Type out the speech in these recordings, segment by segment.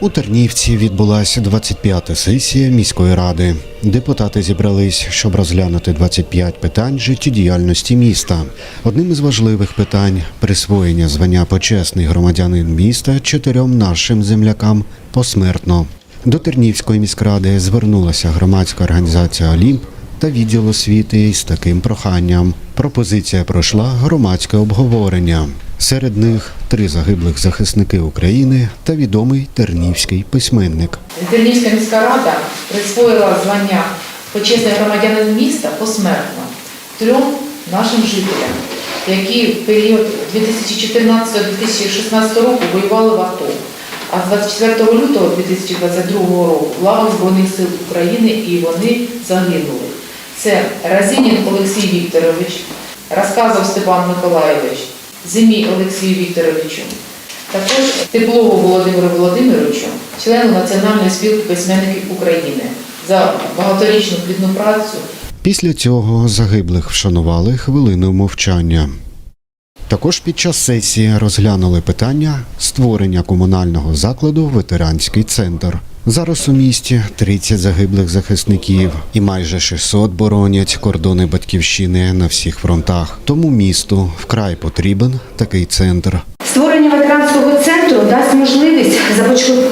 У Тернівці відбулася 25-та сесія міської ради. Депутати зібрались, щоб розглянути 25 питань життєдіяльності міста. Одним із важливих питань присвоєння звання почесний громадянин міста чотирьом нашим землякам посмертно. До Тернівської міськради звернулася громадська організація Олімп та відділ освіти із таким проханням. Пропозиція пройшла громадське обговорення. Серед них три загиблих захисники України та відомий тернівський письменник. Тернівська міська рада присвоїла звання почесний громадянин міста посмертно трьом нашим жителям, які в період 2014-2016 року воювали в АТО, а з 24 лютого 2022 року в лавах Збройних сил України і вони загинули. Це Разінін Олексій Вікторович, розказав Степан Миколайович, Зимій Олексію Вікторовичу, також Теплову Володимиру Володимировичу, члену Національної спілки письменників України, за багаторічну плідну працю Після цього загиблих вшанували хвилиною мовчання. Також під час сесії розглянули питання створення комунального закладу Ветеранський центр. Зараз у місті 30 загиблих захисників і майже 600 боронять кордони батьківщини на всіх фронтах. Тому місту вкрай потрібен такий центр. Створення ветеранського центру дасть можливість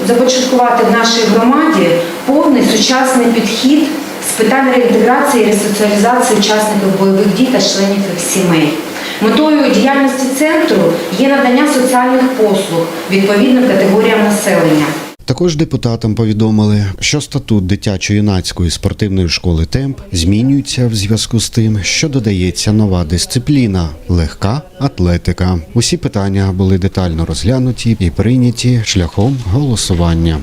започаткувати в нашій громаді повний сучасний підхід з питань реінтеграції і ресоціалізації учасників бойових дій та членів їх сімей. Метою діяльності центру є надання соціальних послуг відповідним категоріям населення. Також депутатам повідомили, що статут дитячо-юнацької спортивної школи Темп змінюється в зв'язку з тим, що додається нова дисципліна легка атлетика. Усі питання були детально розглянуті і прийняті шляхом голосування.